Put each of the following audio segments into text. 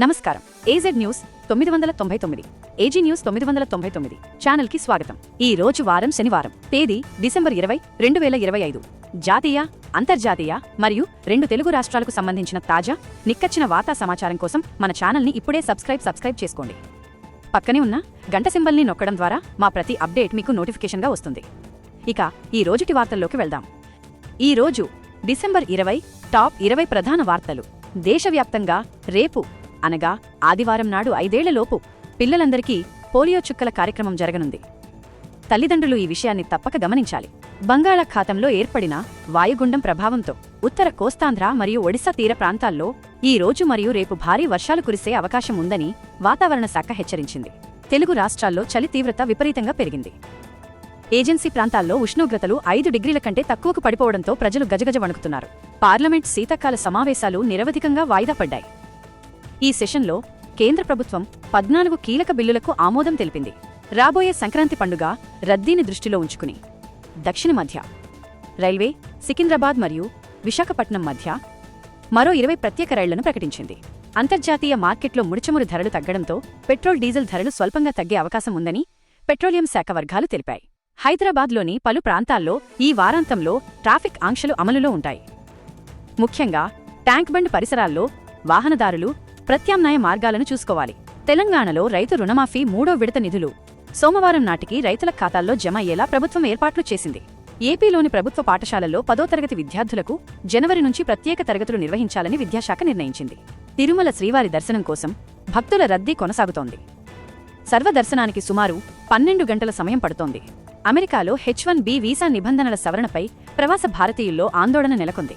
నమస్కారం. AZ news తొమ్మిది వందల తొంభై తొమ్మిది. ఏజీ న్యూస్ తొమ్మిది వందల తొంభై తొమ్మిది. ఛానల్కి స్వాగతం. ఈ రోజు వారం శనివారం తేదీ డిసెంబర్ ఇరవై రెండు వేల ఇరవై ఐదు. జాతీయ అంతర్జాతీయ మరియు రెండు తెలుగు రాష్ట్రాలకు సంబంధించిన తాజా నిక్కచ్చిన వార్తా సమాచారం కోసం మన ఛానల్ని ఇప్పుడే సబ్స్క్రైబ్ సబ్స్క్రైబ్ చేసుకోండి. పక్కనే ఉన్న గంట సింబల్ని నొక్కడం ద్వారా మా ప్రతి అప్డేట్ మీకు నోటిఫికేషన్గా వస్తుంది. ఇక ఈ రోజుటి వార్తల్లోకి వెళ్దాం. ఈ రోజు డిసెంబర్ ఇరవై టాప్ ఇరవై ప్రధాన వార్తలు. దేశవ్యాప్తంగా రేపు అనగా ఆదివారం నాడు ఐదేళ్ళలోపు పిల్లలందరికీ పోలియో చుక్కల కార్యక్రమం జరగనుంది. తల్లిదండ్రులు ఈ విషయాన్ని తప్పక గమనించాలి. బంగాళాఖాతంలో ఏర్పడిన వాయుగుండం ప్రభావంతో ఉత్తర కోస్తాంధ్ర మరియు ఒడిశా తీర ప్రాంతాల్లో ఈ రోజు మరియు రేపు భారీ వర్షాలు కురిసే అవకాశం ఉందని వాతావరణ శాఖ హెచ్చరించింది. తెలుగు రాష్ట్రాల్లో చలి తీవ్రత విపరీతంగా పెరిగింది. ఏజెన్సీ ప్రాంతాల్లో ఉష్ణోగ్రతలు ఐదు డిగ్రీల కంటే తక్కువకు పడిపోవడంతో ప్రజలు గజగజ వణుకుతున్నారు. పార్లమెంట్ శీతాకాల సమావేశాలు నిరవధికంగా వాయిదా పడ్డాయి. ఈ సెషన్లో కేంద్ర ప్రభుత్వం పద్నాలుగు కీలక బిల్లులకు ఆమోదం తెలిపింది. రాబోయే సంక్రాంతి పండుగ రద్దీని దృష్టిలో ఉంచుకుని. దక్షిణ మధ్య రైల్వే సికింద్రాబాద్ మరియు విశాఖపట్నం మధ్య మరో ఇరవై ప్రత్యేక రైళ్ళను ప్రకటించింది. అంతర్జాతీయ మార్కెట్లో ముడిచమురు ధరలు తగ్గడంతో పెట్రోల్ డీజిల్ ధరలు స్వల్పంగా తగ్గే అవకాశం ఉందని పెట్రోలియం శాఖ వర్గాలు తెలిపాయి. హైదరాబాద్లోని పలు ప్రాంతాల్లో ఈ వారాంతంలో ట్రాఫిక్ ఆంక్షలు అమలులో ఉంటాయి. ముఖ్యంగా ట్యాంక్ బండ్ పరిసరాల్లో వాహనదారులు ప్రత్యామ్నాయ మార్గాలను చూసుకోవాలి. తెలంగాణలో రైతు రుణమాఫీ మూడో విడత నిధులు. సోమవారం నాటికి రైతుల ఖాతాల్లో జమ అయ్యేలా ప్రభుత్వం ఏర్పాట్లు చేసింది. ఏపీలోని ప్రభుత్వ పాఠశాలల్లో పదో తరగతి విద్యార్థులకు జనవరి నుంచి ప్రత్యేక తరగతులు నిర్వహించాలని విద్యాశాఖ నిర్ణయించింది. తిరుమల శ్రీవారి దర్శనం కోసం భక్తుల రద్దీ కొనసాగుతోంది. సర్వదర్శనానికి సుమారు పన్నెండు గంటల సమయం పడుతోంది. అమెరికాలో హెచ్ వన్ బి వీసా నిబంధనల సవరణపై ప్రవాస భారతీయుల్లో ఆందోళన నెలకొంది.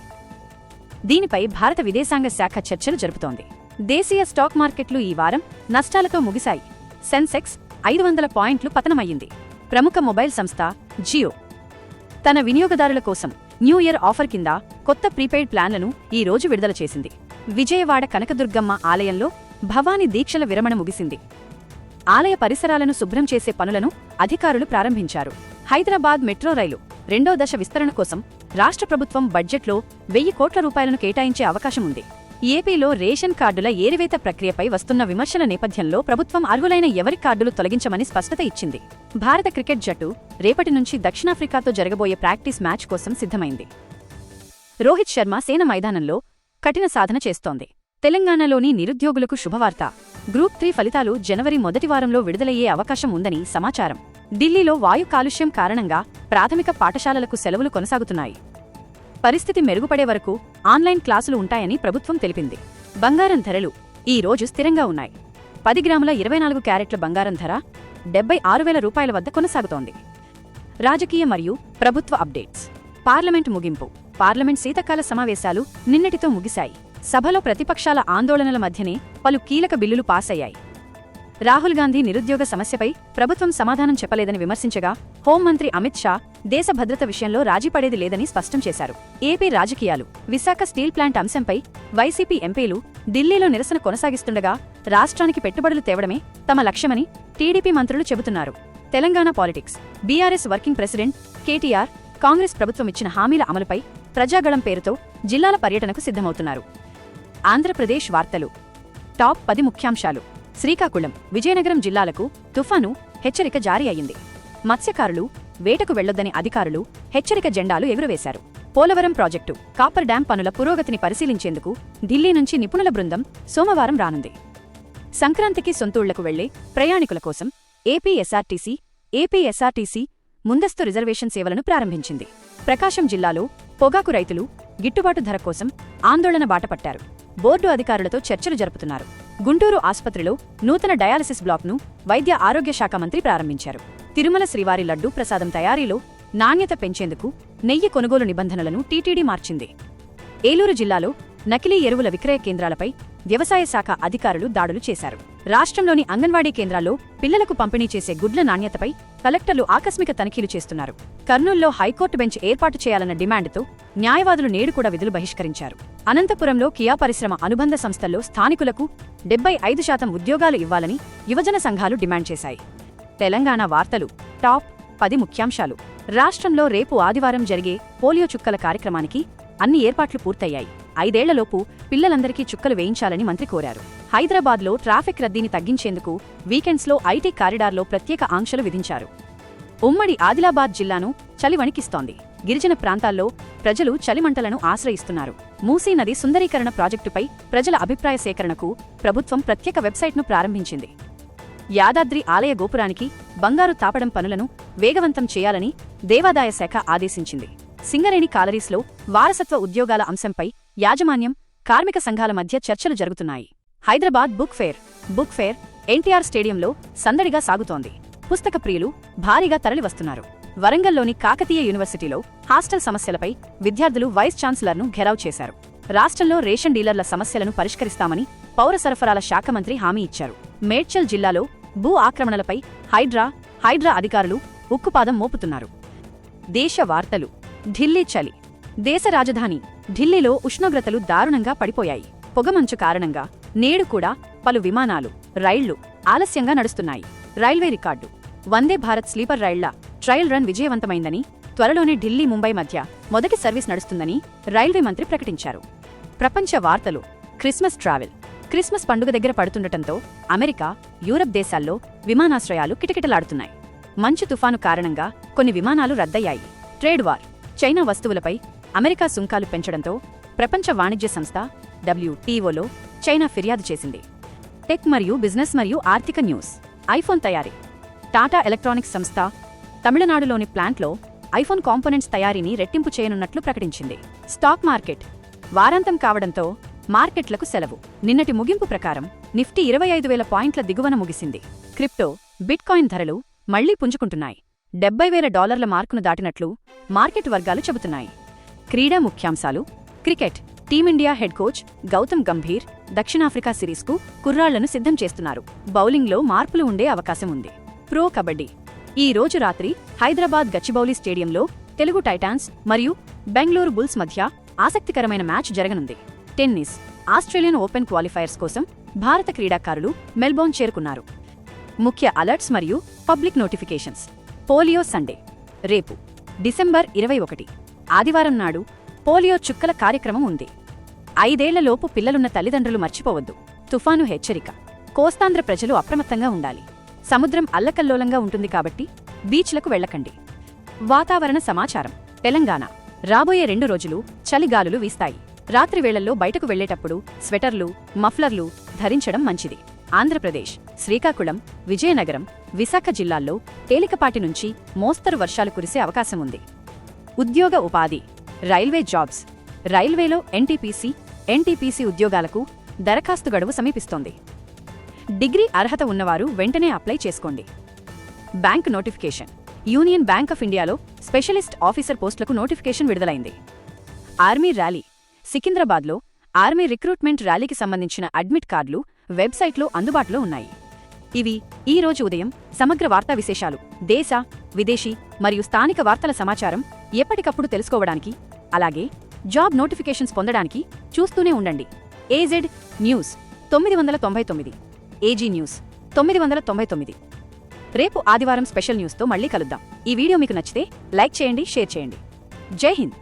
దీనిపై భారత విదేశాంగ శాఖ చర్చలు జరుపుతోంది. దేశీయ స్టాక్ మార్కెట్లు ఈ వారం నష్టాలతో ముగిశాయి. సెన్సెక్స్ ఐదు వందల పాయింట్లు పతనమయ్యింది. ప్రముఖ మొబైల్ సంస్థ జియో తన వినియోగదారుల కోసం న్యూ ఇయర్ ఆఫర్ కింద కొత్త ప్రీపెయిడ్ ప్లాన్లను ఈ రోజు విడుదల చేసింది. విజయవాడ కనకదుర్గమ్మ ఆలయంలో భవానీ దీక్షల విరమణ ముగిసింది. ఆలయ పరిసరాలను శుభ్రం చేసే పనులను అధికారులు ప్రారంభించారు. హైదరాబాద్ మెట్రో రైలు రెండో దశ విస్తరణ కోసం రాష్ట్ర ప్రభుత్వం బడ్జెట్లో వెయ్యి కోట్ల రూపాయలను కేటాయించే అవకాశం ఉంది. ఏపీలో రేషన్ కార్డుల ఏరివేత ప్రక్రియపై వస్తున్న విమర్శల నేపథ్యంలో ప్రభుత్వం అర్హులైన ఎవరి కార్డులు తొలగించమని స్పష్టత ఇచ్చింది. భారత క్రికెట్ జట్టు రేపటి నుంచి దక్షిణాఫ్రికాతో జరగబోయే ప్రాక్టీస్ మ్యాచ్ కోసం సిద్ధమైంది. రోహిత్ శర్మ సేన మైదానంలో కఠిన సాధన చేస్తోంది. తెలంగాణలోని నిరుద్యోగులకు శుభవార్త. గ్రూప్ త్రీ ఫలితాలు జనవరి మొదటి వారంలో విడుదలయ్యే అవకాశం ఉందని సమాచారం. ఢిల్లీలో వాయు కాలుష్యం కారణంగా ప్రాథమిక పాఠశాలలకు సెలవులు కొనసాగుతున్నాయి. పరిస్థితి మెరుగుపడే వరకు ఆన్లైన్ క్లాసులు ఉంటాయని ప్రభుత్వం తెలిపింది. బంగారం ధరలు ఈ రోజు స్థిరంగా ఉన్నాయి. పది గ్రాముల ఇరవై నాలుగు క్యారెట్ల బంగారం ధర డెబ్బై ఆరు వేల రూపాయల వద్ద కొనసాగుతోంది. రాజకీయ మరియు ప్రభుత్వ అప్డేట్స్. పార్లమెంట్ ముగింపు. పార్లమెంట్ శీతకాల సమావేశాలు నిన్నటితో ముగిశాయి. సభలో ప్రతిపక్షాల ఆందోళనల మధ్యనే పలు కీలక బిల్లులు పాస్ అయ్యాయి రాహుల్ గాంధీ నిరుద్యోగ సమస్యపై ప్రభుత్వం సమాధానం చెప్పలేదని విమర్శించగా హోంమంత్రి అమిత్ షా దేశ భద్రత విషయంలో రాజీపడేది లేదని స్పష్టం చేశారు. ఏపీ రాజకీయాలు విశాఖ స్టీల్ ప్లాంట్ అంశంపై వైసీపీ ఎంపీలు ఢిల్లీలో నిరసన కొనసాగిస్తుండగా రాష్ట్రానికి పెట్టుబడులు తేవడమే తమ లక్ష్యమని టీడీపీ మంత్రులు చెబుతున్నారు. Telangana politics BRS working president KTR Congress ప్రభుత్వం ఇచ్చిన హామీల అమలుపై ప్రజాగళం పేరుతో జిల్లాల పర్యటనకు సిద్ధమవుతున్నారు. ఆంధ్రప్రదేశ్ వార్తలు టాప్ పది ముఖ్యాంశాలు. శ్రీకాకుళం విజయనగరం జిల్లాలకు తుఫాను హెచ్చరిక జారీ అయింది. మత్స్యకారులు వేటకు వెళ్ళొద్దని అధికారులు హెచ్చరిక జెండాలు ఎగురవేశారు. పోలవరం ప్రాజెక్టు కాపర్ డ్యాం పనుల పురోగతిని పరిశీలించేందుకు ఢిల్లీ నుంచి నిపుణుల బృందం సోమవారం రానుంది. సంక్రాంతికి సొంతూళ్ళకు వెళ్ళే ప్రయాణికుల కోసం ఏపీఎస్ఆర్టీసీ ఏపీఎస్ఆర్టీసీ ముందస్తు రిజర్వేషన్ సేవలను ప్రారంభించింది. ప్రకాశం జిల్లాలో పొగాకు రైతులు గిట్టుబాటు ధర కోసం ఆందోళన బాటపట్టారు. బోర్డు అధికారులతో చర్చలు జరుపుతున్నారు. గుంటూరు ఆసుపత్రిలో నూతన డయాలసిస్ బ్లాక్ను వైద్య ఆరోగ్య శాఖ మంత్రి ప్రారంభించారు. తిరుమల శ్రీవారి లడ్డూ ప్రసాదం తయారీలో నాణ్యత పెంచేందుకు నెయ్యి కొనుగోలు నిబంధనలను టీటీడీ మార్చింది. ఏలూరు జిల్లాలో నకిలీ ఎరువుల విక్రయ కేంద్రాలపై వ్యవసాయ శాఖ అధికారులు దాడులు చేశారు. రాష్ట్రంలోని అంగన్వాడీ కేంద్రాల్లో పిల్లలకు పంపిణీ చేసే గుడ్ల నాణ్యతపై కలెక్టర్లు ఆకస్మిక తనిఖీలు చేస్తున్నారు. కర్నూల్లో హైకోర్టు బెంచ్ ఏర్పాటు చేయాలన్న డిమాండ్తో న్యాయవాదులు నేడు కూడా విధులు బహిష్కరించారు. అనంతపురంలో కియా పరిశ్రమ అనుబంధ సంస్థల్లో స్థానికులకు డెబ్బై ఐదు శాతం ఉద్యోగాలు ఇవ్వాలని యువజన సంఘాలు డిమాండ్ చేశాయి. తెలంగాణ వార్తలు టాప్ పది ముఖ్యాంశాలు. రాష్ట్రంలో రేపు ఆదివారం జరిగే పోలియో చుక్కల కార్యక్రమానికి అన్ని ఏర్పాట్లు పూర్తయ్యాయి. ఐదేళ్ళలోపు పిల్లలందరికీ చుక్కలు వేయించాలని మంత్రి కోరారు. హైదరాబాద్లో ట్రాఫిక్ రద్దీని తగ్గించేందుకు వీకెండ్స్లో ఐటీ కారిడార్లో ప్రత్యేక ఆంక్షలు విధించారు. ఉమ్మడి ఆదిలాబాద్ జిల్లాను చలి వణికిస్తోంది గిరిజన ప్రాంతాల్లో ప్రజలు చలిమంటలను ఆశ్రయిస్తున్నారు. మూసీ నది సుందరీకరణ ప్రాజెక్టుపై ప్రజల అభిప్రాయ సేకరణకు ప్రభుత్వం ప్రత్యేక వెబ్సైట్ను ప్రారంభించింది. యాదాద్రి ఆలయ గోపురానికి బంగారు తాపడం పనులను వేగవంతం చేయాలని దేవాదాయ శాఖ ఆదేశించింది. సింగరేణి కాలరీస్లో వారసత్వ ఉద్యోగాల అంశంపై యాజమాన్యం కార్మిక సంఘాల మధ్య చర్చలు జరుగుతున్నాయి. Hyderabad book fair book fair NTR స్టేడియంలో సందడిగా సాగుతోంది. పుస్తక ప్రియులు భారీగా తరలివస్తున్నారు. వరంగల్లోని కాకతీయ యూనివర్సిటీలో హాస్టల్ సమస్యలపై విద్యార్థులు వైస్ ఛాన్సలర్ను ఘెరావ్ చేశారు. రాష్ట్రంలో రేషన్ డీలర్ల సమస్యలను పరిష్కరిస్తామని పౌర సరఫరాల శాఖ మంత్రి హామీ ఇచ్చారు. మేడ్చల్ జిల్లాలో భూ ఆక్రమణలపై హైడ్రా హైడ్రా అధికారులు ఉక్కుపాదం మోపుతున్నారు. దేశ వార్తలు. ఢిల్లీ చలి. దేశ రాజధాని. ఢిల్లీలో ఉష్ణోగ్రతలు దారుణంగా పడిపోయాయి. పొగమంచు కారణంగా నేడు కూడా పలు విమానాలు రైళ్ళు ఆలస్యంగా నడుస్తున్నాయి. Railway record. Vande Bharat sleeper రైళ్ళ trial run విజయవంతమైందని త్వరలోనే ఢిల్లీ ముంబై మధ్య మొదటి సర్వీస్ నడుస్తుందని రైల్వే మంత్రి ప్రకటించారు. ప్రపంచ వార్తలు క్రిస్మస్ ట్రావెల్. క్రిస్మస్ పండుగ దగ్గర పడుతుండటంతో అమెరికా యూరప్ దేశాల్లో విమానాశ్రయాలు కిటకిటలాడుతున్నాయి. మంచు తుఫాను కారణంగా కొన్ని విమానాలు రద్దయ్యాయి. Trade war. చైనా వస్తువులపై అమెరికా సుంకాలు పెంచడంతో ప్రపంచ వాణిజ్య సంస్థ డబ్ల్యూటీఓలో చైనా ఫిర్యాదు చేసింది. టెక్ మరియు బిజినెస్ మరియు ఆర్థిక న్యూస్. ఐఫోన్ తయారీ. టాటా ఎలక్ట్రానిక్స్ సంస్థ తమిళనాడులోని ప్లాంట్లో ఐఫోన్ కాంపోనెంట్స్ తయారీని రెట్టింపు చేయనున్నట్లు ప్రకటించింది. స్టాక్ మార్కెట్ వారాంతం కావడంతో మార్కెట్లకు సెలవు. నిన్నటి ముగింపు ప్రకారం నిఫ్టీ ఇరవై ఐదు వేల పాయింట్ల దిగువన ముగిసింది. క్రిప్టో బిట్కాయిన్ ధరలు మళ్ళీ పుంజుకుంటున్నాయి. డెబ్బై వేల డాలర్ల మార్కును దాటినట్లు మార్కెట్ వర్గాలు చెబుతున్నాయి. క్రీడా ముఖ్యాంశాలు cricket team India head coach Gautam Gambhir దక్షిణాఫ్రికా సిరీస్కు కుర్రాళ్ళను సిద్ధం చేస్తున్నారు. బౌలింగ్లో మార్పులు ఉండే అవకాశం ఉంది. ప్రో కబడ్డీ ఈ రోజు రాత్రి హైదరాబాద్ గచ్చిబౌలి స్టేడియంలో తెలుగు టైటాన్స్ మరియు బెంగళూరు బుల్స్ మధ్య ఆసక్తికరమైన మ్యాచ్ జరగనుంది. టెన్నిస్ ఆస్ట్రేలియన్ ఓపెన్ క్వాలిఫైయర్స్ కోసం భారత క్రీడాకారులు మెల్బోర్న్ చేరుకున్నారు. ముఖ్య అలర్ట్స్ మరియు పబ్లిక్ నోటిఫికేషన్స్. పోలియో సండే రేపు డిసెంబర్ ఇరవై ఒకటి. ఆదివారం నాడు పోలియో చుక్కల కార్యక్రమం ఉంది. ఐదేళ్ళలోపు పిల్లలున్న తల్లిదండ్రులు మర్చిపోవద్దు. తుఫాను హెచ్చరిక. కోస్తాంధ్ర ప్రజలు అప్రమత్తంగా ఉండాలి. సముద్రం అల్లకల్లోలంగా ఉంటుంది కాబట్టి బీచ్లకు వెళ్ళకండి వాతావరణ సమాచారం. తెలంగాణ. రాబోయే రెండు రోజులు చలిగాలులు వీస్తాయి. రాత్రి వేళల్లో బయటకు వెళ్ళేటప్పుడు స్వెటర్లు మఫ్లర్లు ధరించడం మంచిది. ఆంధ్రప్రదేశ్ శ్రీకాకుళం విజయనగరం విశాఖ జిల్లాల్లో తేలికపాటి నుంచి మోస్తరు వర్షాలు కురిసే అవకాశం ఉంది. ఉద్యోగ ఉపాధి. Railway jobs. రైల్వేలో ఎన్టీపీసీ ఎన్టీపీసీ ఉద్యోగాలకు దరఖాస్తు గడువు సమీపిస్తోంది. డిగ్రీ అర్హత ఉన్నవారు వెంటనే అప్లై చేసుకోండి. Bank notification. Union bank of ఇండియాలో స్పెషలిస్ట్ ఆఫీసర్ పోస్టులకు నోటిఫికేషన్ విడుదలైంది. Army rally. సికింద్రాబాద్లో ఆర్మీ రిక్రూట్మెంట్ ర్యాలీకి సంబంధించిన అడ్మిట్ కార్డులు వెబ్సైట్లో అందుబాటులో ఉన్నాయి. ఇవి ఈ రోజు ఉదయం సమగ్ర వార్తా విశేషాలు దేశ విదేశీ మరియు స్థానిక వార్తల సమాచారం ఎప్పటికప్పుడు తెలుసుకోవడానికి అలాగే జాబ్ నోటిఫికేషన్స్ పొందడానికి చూస్తూనే ఉండండి. ఏజెడ్ న్యూస్ తొమ్మిది వందల తొంభై తొమ్మిది. ఏజీ న్యూస్ తొమ్మిది వందల తొంభై తొమ్మిది. రేపు ఆదివారం స్పెషల్ న్యూస్తో మళ్ళీ కలుద్దాం. ఈ వీడియో మీకు నచ్చితే లైక్ చేయండి షేర్ చేయండి. జై హింద్.